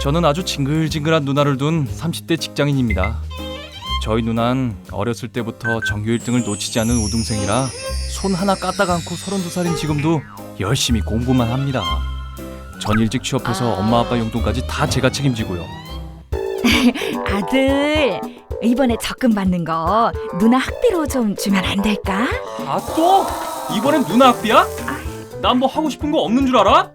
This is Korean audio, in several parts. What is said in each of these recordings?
저는 아주 징글징글한 누나를 둔 30대 직장인입니다. 저희 누난 어렸을 때부터 전교 1등을 놓치지 않은 우등생이라 손 하나 까딱 않고 32살인 지금도 열심히 공부만 합니다. 전 일찍 취업해서 엄마 아빠 용돈까지 다 제가 책임지고요. 아들 이번에 적금 받는 거 누나 학비로 좀 주면 안 될까? 아 또? 이번엔 누나 학비야? 난 뭐 하고 싶은 거 없는 줄 알아?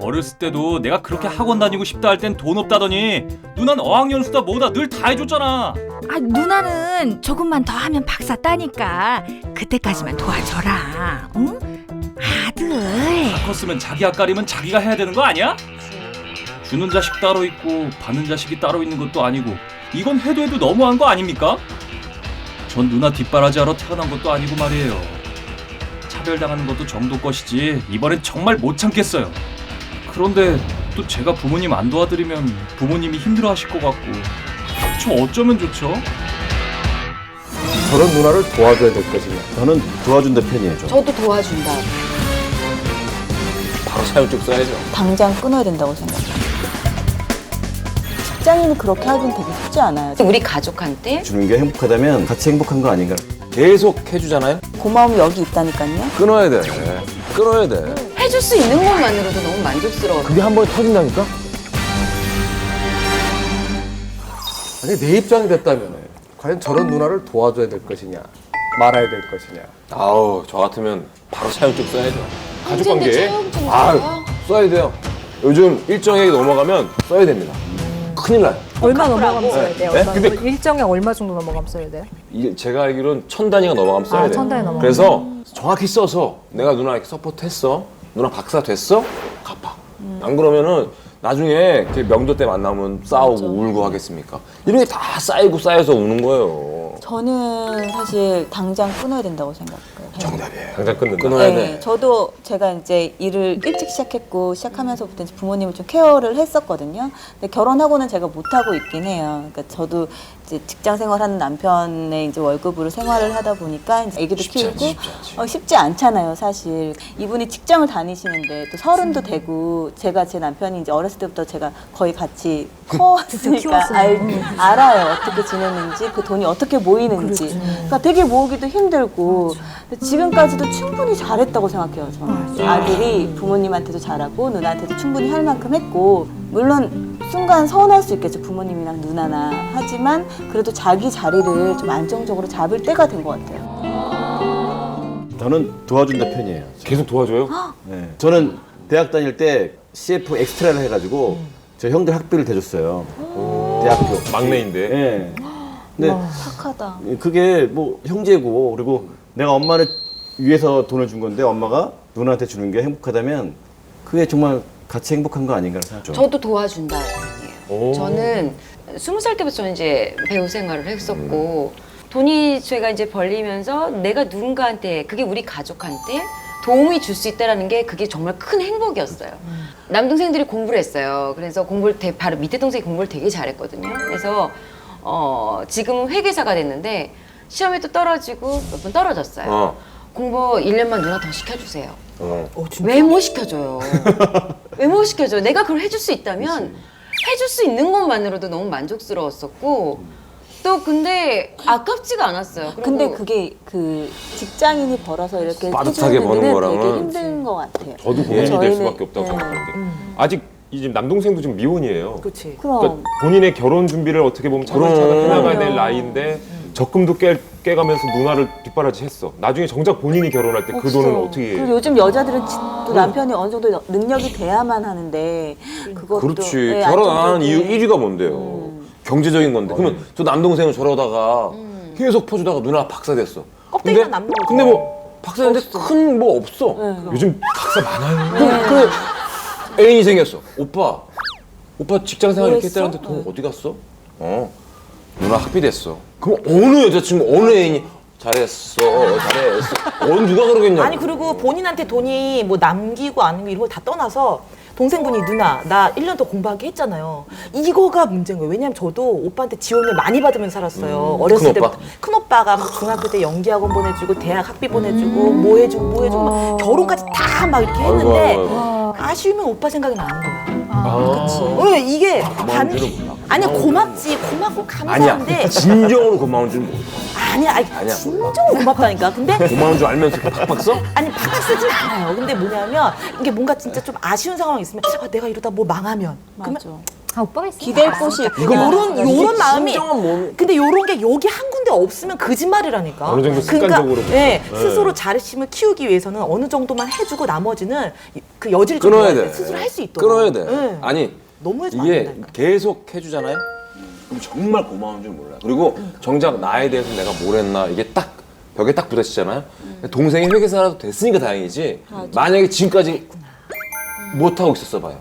어렸을 때도 내가 그렇게 학원 다니고 싶다 할 땐 돈 없다더니 누난 어학연수다 뭐다 늘 다 해줬잖아. 아 누나는 조금만 더 하면 박사 따니까 그때까지만 도와줘라. 응? 아들. 컸으면 자기 앞가림은 자기가 해야 되는 거 아니야? 주는 자식 따로 있고 받는 자식이 따로 있는 것도 아니고 이건 해도 해도 너무한 거 아닙니까? 전 누나 뒷바라지하러 태어난 것도 아니고 말이에요. 차별당하는 것도 정도 것이지 이번엔 정말 못 참겠어요. 그런데 또 제가 부모님 안 도와드리면 부모님이 힘들어하실 것 같고 저 어쩌면 좋죠? 저런 누나를 도와줘야 될 것이냐. 저는 도와준다 편이에요. 저. 저도 도와준다. 바로 사용증 써야죠. 당장 끊어야 된다고 생각해요. 직장인이 그렇게 하긴 되게 쉽지 않아요. 우리 가족한테 주는 게 행복하다면 같이 행복한 거 아닌가. 계속 해주잖아요. 고마움이 여기 있다니까요. 끊어야 돼. 끊어야 돼. 해줄 수 있는 것만으로도 너무 만족스러워. 그게 한 번에 터진다니까? 아니 내 입장이 됐다면 과연 저런 누나를 도와줘야 될 것이냐 말아야 될 것이냐 아우, 저 같으면 바로 사용증 써야죠. 가족 언젠데 관계에. 차용증 아유, 써요? 써야 돼요. 요즘 일정액이 넘어가면 써야 됩니다. 큰일 나요. 얼마 넘어가면 써야 돼요? 네? 얼마, 근데 일정에 얼마 정도 넘어가면 써야 돼요? 이- 제가 알기로는 천 단위가 넘어가면 써야 아, 돼요. 천 단위 넘어가면. 그래서 정확히 써서 내가 누나 이렇게 서포트했어. 누나 박사 됐어? 갚아. 안 그러면은 나중에 이렇게 명절 때 만나면 싸우고 울고 하겠습니까? 이런 게 다 쌓이고 쌓여서 우는 거예요. 저는 사실 당장 끊어야 된다고 생각해요. 정답이에요. 당장 끊는 끊어야 네, 돼. 저도 제가 이제 일을 일찍 시작했고 시작하면서부터 이제 부모님을 좀 케어를 했었거든요. 근데 결혼하고는 제가 못 하고 있긴 해요. 그러니까 저도 이제 직장 생활하는 남편의 이제 월급으로 생활을 하다 보니까 이제 아기도 쉽지 키우고 않지, 쉽지 않지. 어, 쉽지 않잖아요, 사실. 이분이 직장을 다니시는데 또 서른도 되고 제가 제 남편이 이제 어렸을 때부터 제가 거의 같이 커왔으니까 키웠으니까. 알, 알아요. 어떻게 지내는지, 그 돈이 어떻게 모이는지. 그러니까 되게 모으기도 힘들고 지금까지도 충분히 잘했다고 생각해요, 저는. 아들이 부모님한테도 잘하고 누나한테도 충분히 할 만큼 했고 물론 순간 서운할 수 있겠죠, 부모님이랑 누나나. 하지만 그래도 자기 자리를 좀 안정적으로 잡을 때가 된 것 같아요. 저는 도와준다 편이에요. 계속 도와줘요? 네. 저는 대학 다닐 때 CF 엑스트라를 해가지고 저 형들 학비를 대줬어요. 대학교. 막내인데. 예. 근데 착하다. 그게 뭐 형제고 그리고 내가 엄마를 위해서 돈을 준 건데 엄마가 누나한테 주는 게 행복하다면 그게 정말 같이 행복한 거 아닌가 생각해요. 저도 도와준다. 오. 저는 스무 살 때부터 이제 배우 생활을 했었고 돈이 제가 이제 벌리면서 내가 누군가한테 그게 우리 가족한테 도움이 줄 수 있다라는 게 그게 정말 큰 행복이었어요. 남동생들이 공부를 했어요. 그래서 공부를 되, 바로 밑에 동생이 공부를 되게 잘했거든요. 그래서 어, 지금 회계사가 됐는데 시험에 또 떨어지고 몇 번 떨어졌어요. 어. 공부 1년만 누나 더 시켜주세요. 어. 왜못 시켜줘요? 왜못 시켜줘요? 내가 그걸 해줄 수 있다면 해줄 수 있는 것만으로도 너무 만족스러웠었고 또 근데 아깝지가 않았어요. 그리고 근데 그게 그 직장인이 벌어서 이렇게 빠듯하게 해주는 버는 분들은 되게 거랑은 힘든 것 같아요. 저도 고민이 될 저희는- 수밖에 없다고 네. 생각하는 게. 아직 이 지금 남동생도 지금 미혼이에요. 그렇지. 그럼 그러니까 본인의 결혼 준비를 어떻게 보면 차근차근 그럼. 해나가야 될 나이인데 적금도 깨, 깨가면서 누나를 뒷바라지 했어. 나중에 정작 본인이 결혼할 때 그 없어. 돈은 어떻게 그리고 요즘 여자들은 지- 또 남편이 어느 정도 능력이 돼야만 하는데 그것도 그렇지. 예, 결혼 안 하는 이유 안정적이게. 1위가 뭔데요? 경제적인 건데. 그러면 저 남동생은 저러다가 계속 퍼주다가 누나 박사 됐어. 껍데기만 근데- 남는 거죠. 근데 뭐 박사 됐는데 큰 뭐 없어. 요즘 박사 많아요. 그래, 그래. 애인이 생겼어. 오빠. 오빠 직장 생활 이렇게 뭐 했어? 했다는데 돈 어디 갔어? 어. 누나 학비 됐어. 그럼 어느 여자친구, 어느 애인이 잘했어, 잘했어. 어느 누가 그러겠냐고. 아니 그리고 본인한테 돈이 뭐 남기고 안 남기고 이런 걸 다 떠나서 동생분이 누나 나 1년 더 공부하게 했잖아요. 이거가 문제인 거예요. 왜냐면 저도 오빠한테 지원을 많이 받으면서 살았어요. 어렸을 큰 때부터 오빠? 큰 오빠가 막 중학교 때 연기학원 보내주고 대학 학비 보내주고 뭐 해주고 뭐 해주고 막 결혼까지 다 막 이렇게 아이고, 했는데 아이고, 아이고. 아쉬우면 오빠 생각이 나는 거야. 어, 이게 반 몰라. 아니 고맙지 고맙고 아니야. 감사한데 진정으로 고마운 줄 몰라. 아니야 아니, 아니야, 진정 고맙다니까 근데 고마운 줄 알면서 이렇게 팍팍 써? 아니 팍팍 쓰진 않아요 근데 뭐냐면 이게 뭔가 진짜 좀 아쉬운 상황이 있으면 아, 내가 이러다 뭐 망하면 그러면 맞아. 아 오빠가 있어. 기댈 곳이 이거 요런 요런 마음이 진정한 몸이 근데 요런 게 여기 한 군데 없으면 거짓말이라니까. 어느 정도 습관적으로 그러니까, 예, 스스로 자립심을 키우기 위해서는 어느 정도만 해주고 나머지는 이- 그 여지를 좀 끊어야 둬야 돼. 스스로 할 수 있도록. 끊어야 돼. 예. 아니 너무 안 이게 된다니까. 계속 해주잖아요. 그럼 정말 고마운 줄 몰라. 그리고 정작 나에 대해서 내가 뭘 했나 이게 딱 벽에 딱 부딪히잖아요. 동생이 회계사라도 됐으니까 다행이지. 만약에 지금까지 못 하고 있었어 봐요.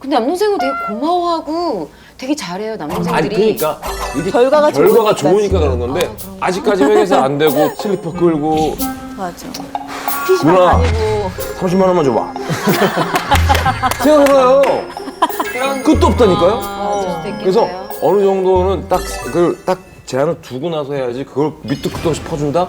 근데 남동생은 되게 고마워하고 되게 잘해요 아니 남동생들이. 그러니까 이게 결과가 결과가 좋으니까 좋으니까 그런 건데 아 직까지 회계사 안 되고 슬리퍼 끌고 맞아. 누나. 다니고 30만 원만 줘봐. 생각해봐요. 끝도 없다니까요. 아, 수도 그래서. 어느 정도는 딱 그걸 딱 제한을 두고 나서 해야지 그걸 밑도 끝도 없이 퍼준다?